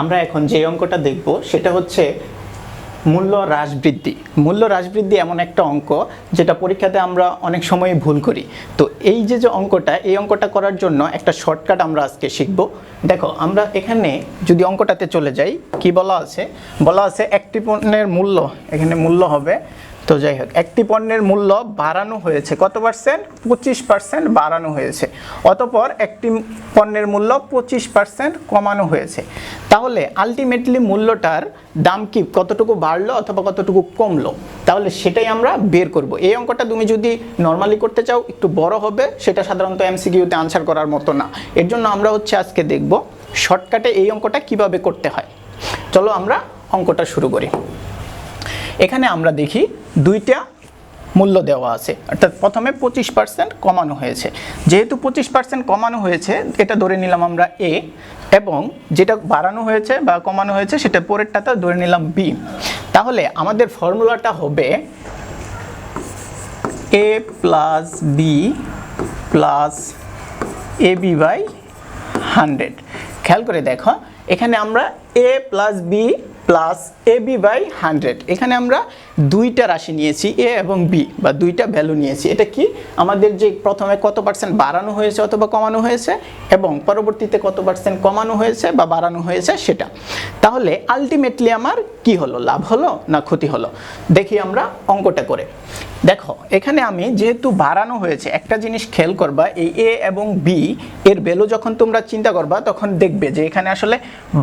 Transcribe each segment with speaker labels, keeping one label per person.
Speaker 1: আমরা এখন যে অঙ্কটা দেখব, সেটা হচ্ছে মূল্য হ্রাস বৃদ্ধি। মূল্য হ্রাস বৃদ্ধি এমন একটা অঙ্ক যেটা পরীক্ষাতে আমরা অনেক সময় ভুল করি। তো এই যে যে অঙ্কটা, এই অঙ্কটা করার জন্য একটা শর্টকাট আমরা আজকে শিখব। দেখো, আমরা এখানে যদি অঙ্কটাতে চলে যাই, কি বলা আছে? বলা আছে একটি পণ্যের মূল্য, এখানে মূল্য হবে তো যাই হোক, একটি পণ্যের মূল্য বাড়ানো হয়েছে। কত পার্সেন্ট পঁচিশ পার্সেন্ট বাড়ানো হয়েছে। অতপর একটি পণ্যের মূল্য পঁচিশ পার্সেন্ট কমানো হয়েছে। তাহলে আলটিমেটলি মূল্যটার দাম কি? কতটুকু বাড়লো অথবা কতটুকু কমলো? তাহলে সেটাই আমরা বের করব। এই অঙ্কটা তুমি যদি নর্মালি করতে চাও, একটু বড় হবে, সেটা সাধারণত এমসিকিউতে আনসার করার মতো না। এর জন্য আমরা হচ্ছে আজকে দেখব শর্টকাটে এই অঙ্কটা কীভাবে করতে হয়। চলো আমরা অঙ্কটা শুরু করি। এখানে আমরা দেখি দুইটা মূল্য দেওয়া আছে। অর্থাৎ প্রথমে পঁচিশ পার্সেন্ট কমানো হয়েছে। যেহেতু পঁচিশ পার্সেন্ট কমানো হয়েছে, এটা ধরে নিলাম আমরা এ এবং যেটা বাড়ানো হয়েছে বা কমানো হয়েছে, সেটা পরেরটাতে ধরে নিলাম বি তাহলে আমাদের ফর্মুলাটা হবে A plus B plus A B by hundred খেয়াল করে দেখো, এখানে আমরা A plus B plus A B by hundred এখানে আমরা দুইটা রাশি নিয়েছি এ এবং বি বা দুইটা ভ্যালু নিয়েছি। এটা কি? আমাদের যে প্রথমে কত পার্সেন্ট বাড়ানো হয়েছে অথবা কমানো হয়েছে, এবং পরবর্তীতে কত পার্সেন্ট কমানো হয়েছে বা বাড়ানো হয়েছে সেটা। তাহলে আলটিমেটলি আমার কি হলো? লাভ হলো না ক্ষতি হলো? দেখি আমরা অঙ্কটা করে। দেখো, এখানে আমি যেহেতু বাড়ানো হয়েছে, একটা জিনিস খেয়াল করবা, এই এ এবং বি এর ভ্যালু যখন তোমরা চিন্তা করবা, তখন দেখবে যে এখানে আসলে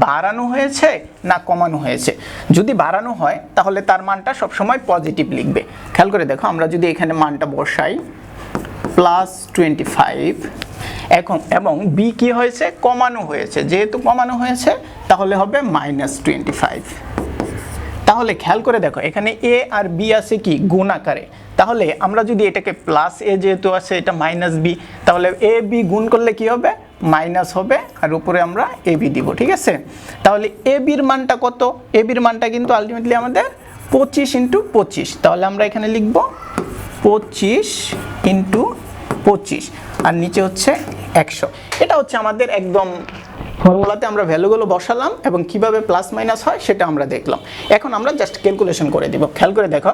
Speaker 1: বাড়ানো হয়েছে না কমানো হয়েছে। যদি বাড়ানো হয়, তাহলে তার মানটা সবসময় পজিটিভ লিখবে। খেয়াল করে দেখো, আমরা যদি এখানে মানটা বসাই প্লাস টোয়েন্টি ফাইভ এখন, এবং বি কি হয়েছে? কমানো হয়েছে। যেহেতু কমানো হয়েছে, তাহলে হবে মাইনাস টোয়েন্টি ফাইভ তাহলে খেয়াল করে দেখো, এখানে এ আর বি আছে কি? গুণ আকারে। তাহলে আমরা যদি এটাকে প্লাস এ যেহেতু আছে, এটা মাইনাস বি তাহলে এ বি গুণ করলে কি হবে? মাইনাস হবে, আর উপরে আমরা এ বি দিব, ঠিক আছে? তাহলে এ বির মানটা কত? এ বির মানটা কিন্তু আলটিমেটলি আমাদের পঁচিশ ইন্টু পঁচিশ। তাহলে আমরা এখানে লিখব পঁচিশ ইন্টু পঁচিশ, আর নিচে হচ্ছে একশো। এটা হচ্ছে আমাদের একদম ফর্মুলাতে আমরা ভ্যালুগুলো বসালাম এবং কীভাবে প্লাস মাইনাস হয় সেটা আমরা দেখলাম। এখন আমরা জাস্ট ক্যালকুলেশন করে দিব। খেয়াল করে দেখো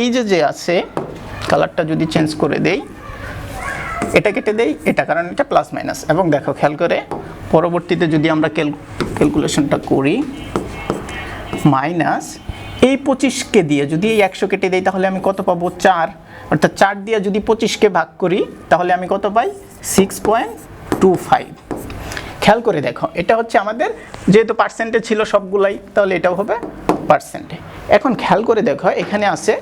Speaker 1: এই যে যে আছে কালারটা যদি চেঞ্জ করে দেই, এটা কেটে দেই, এটা কারণ এটা প্লাস মাইনাস এবং দেখো, খেয়াল করে, পরবর্তীতে যদি আমরা ক্যালকুলেশনটা করি মাইনাস এই পঁচিশকে দিয়ে যদি এই একশো কেটে দেই, তাহলে আমি কত পাবো? চার। অর্থাৎ চার দিয়ে যদি পঁচিশকে ভাগ করি, তাহলে আমি কত পাই? সিক্স পয়েন্ট টু ফাইভ খেয়াল করে দেখো, এটা হচ্ছে আমাদের, যেহেতু পার্সেন্টেজ ছিল সবগুলাই, তাহলে এটাও হবে পার্সেন্টে। এখন খেয়াল করে দেখো, এখানে আছে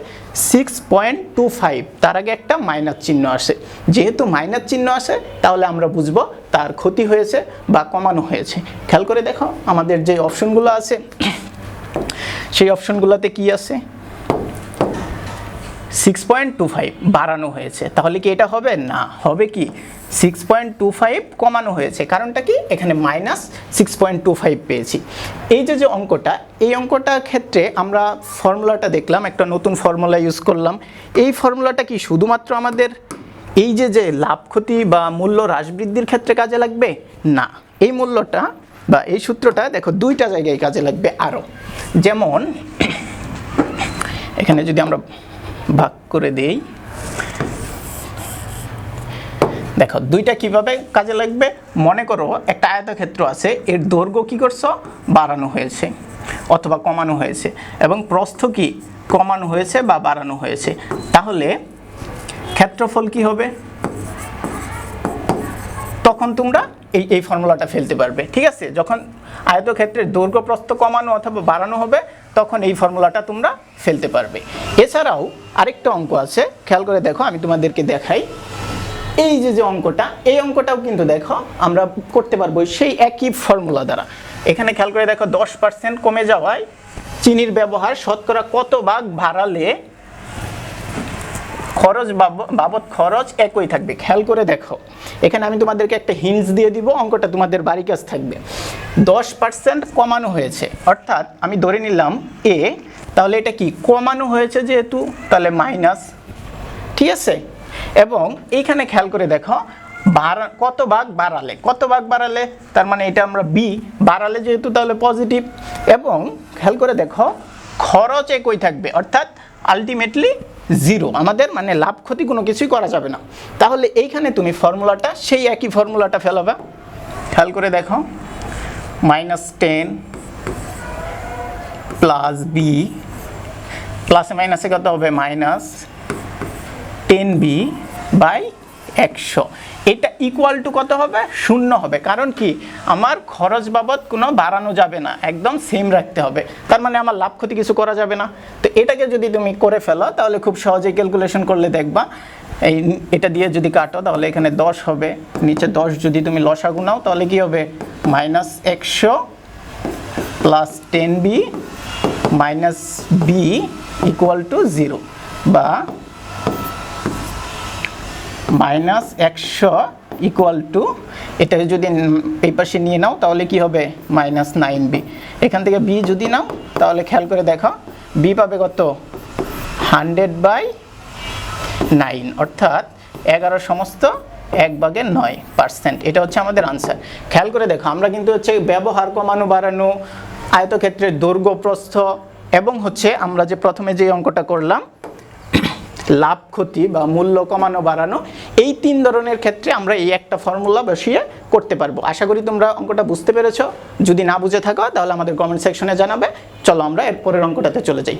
Speaker 1: সিক্স পয়েন্ট টু ফাইভ তার আগে একটা মাইনাস চিহ্ন আসে। যেহেতু মাইনাস চিহ্ন আসে, তাহলে আমরা বুঝব তার ক্ষতি হয়েছে বা কমানো হয়েছে। খেয়াল করে দেখো, আমাদের যে অপশনগুলো আছে, সেই অপশনগুলোতে কি আছে? সিক্স পয়েন্ট টু ফাইভ বাড়ানো হয়েছে। তাহলে কি এটা হবে? না, হবে কি? সিক্স পয়েন্ট টু ফাইভ কমানো হয়েছে। কারণটা কি? এখানে minus six point two five পেয়েছি। এই যে যে অঙ্কটা, এই অঙ্কটার ক্ষেত্রে আমরা ফর্মুলাটা দেখলাম, একটা নতুন ফর্মুলা ইউজ করলাম। এই ফর্মুলাটা কি শুধুমাত্র আমাদের এই যে যে লাভ ক্ষতি বা মূল্য হ্রাস বৃদ্ধির ক্ষেত্রে কাজে লাগবে? না। এই মূল্যটা বা এই সূত্রটা দেখো, দুইটা জায়গায় কাজে লাগবে আরও যেমন, এখানে যদি আমরা ভাগ করে দেই। দেখো, দুইটা কীভাবে কাজে লাগবে? মনে করো একটা আয়তক্ষেত্র আছে, এর দৈর্ঘ্য কি করছ? বাড়ানো হয়েছে অথবা কমানো হয়েছে এবং প্রস্থ কি? কমানো হয়েছে বা বাড়ানো হয়েছে। তাহলে ক্ষেত্রফল কি হবে? তখন তোমরা এই এই ফর্মুলাটা ফেলতে পারবে, ঠিক আছে? যখন আয়তক্ষেত্রের দৈর্ঘ্য, প্রস্থ কমানো অথবা বাড়ানো হবে তখন এই ফর্মুলাটা তোমরা ফেলতে পারবে। এছাড়াও আরেকটা অঙ্ক আছে, খেয়াল করে দেখো, আমি তোমাদেরকে দেখাই। এই যে যে অঙ্কটা, এই অঙ্কটাও কিন্তু দেখো, আমরা করতে পারব সেই একই ফর্মুলা দ্বারা। এখানে খেয়াল করে দেখো, দশ পার্সেন্ট কমে যাওয়ায় চিনির ব্যবহার শতকরা কত ভাগ বাড়ালে খরচ বাব- বাবদ খরচ একই থাকবে। খেয়াল করে দেখো। এখানে আমি তোমাদেরকে একটা হিন্স দিয়ে দিব, অঙ্কটা তোমাদের বাড়ি কাজ থাকবে। দশ পার্সেন্ট কমানো হয়েছে। অর্থাৎ আমি ধরে নিলাম এ তাহলে এটা কি? কমানো হয়েছে যেহেতু, তাহলে মাইনাস ঠিক আছে? এবং এইখানে খেয়াল করে দেখো, বাড়া, কত ভাগ বাড়ালে? কত ভাগ বাড়ালে? তার মানে এটা আমরা বি বাড়ালে যেহেতু তাহলে পজিটিভ এবং খেয়াল করে দেখো, খরচ একই থাকবে। অর্থাৎ আলটিমেটলি জিরো। আমাদের মানে লাভ, ক্ষতি কোনো কিছুই করা যাবে না। তাহলে এইখানে তুমি ফর্মুলাটা, সেই একই ফর্মুলাটা ফেলাবা। খেয়াল করে দেখো। মাইনাস টেন প্লাস বি, প্লাসে মাইনাসে কত হবে? মাইনাস টেন বি বাই একশো। এটা ইকুয়াল টু কত হবে? শূন্য হবে। কারণ কি? আমার খরচ বাবদ কোনো বাড়ানো যাবে না। একদম সেম রাখতে হবে। তার মানে আমার লাভ ক্ষতি কিছু করা যাবে না। তো এটাকে যদি তুমি করে ফেলো, তাহলে খুব সহজেই ক্যালকুলেশন করলে দেখবা, এই এটা দিয়ে যদি কাটো, তাহলে এখানে দশ হবে। নিচে দশ যদি তুমি লসাগু নাও, তাহলে কি হবে? মাইনাস একশো plus ten B minus B equal to zero বা মাইনাস একশো ইকুয়াল টু এটা যদি পাশে নিয়ে নাও, তাহলে কি হবে? Minus nine B. এখান থেকে বি যদি নাও, তাহলে খেয়াল করে দেখো, বি পাবে কত? হান্ড্রেড বাই নাইন, অর্থাৎ এগারো সমস্ত এক ভাগের নয় পার্সেন্ট। এটা হচ্ছে আমাদের আনসার। খেয়াল করে দেখো, আমরা কিন্তু হচ্ছে ব্যবহার কমানো বাড়ানো, আয়তক্ষেত্রের দৈর্ঘ্য প্রস্থ, এবং হচ্ছে আমরা যে প্রথমে যে অঙ্কটা করলাম লাভ, ক্ষতি বা মূল্য কমানো, বাড়ানো, এই তিন ধরনের ক্ষেত্রে আমরা এই একটা ফর্মুলা বসিয়ে করতে পারব। আশা করি তোমরা অঙ্কটা বুঝতে পেরেছ। যদি না বুঝে থাকো, তাহলে আমাদের কমেন্ট সেকশনে জানাবে। চলো আমরা এরপরের অঙ্কটাতে চলে যাই।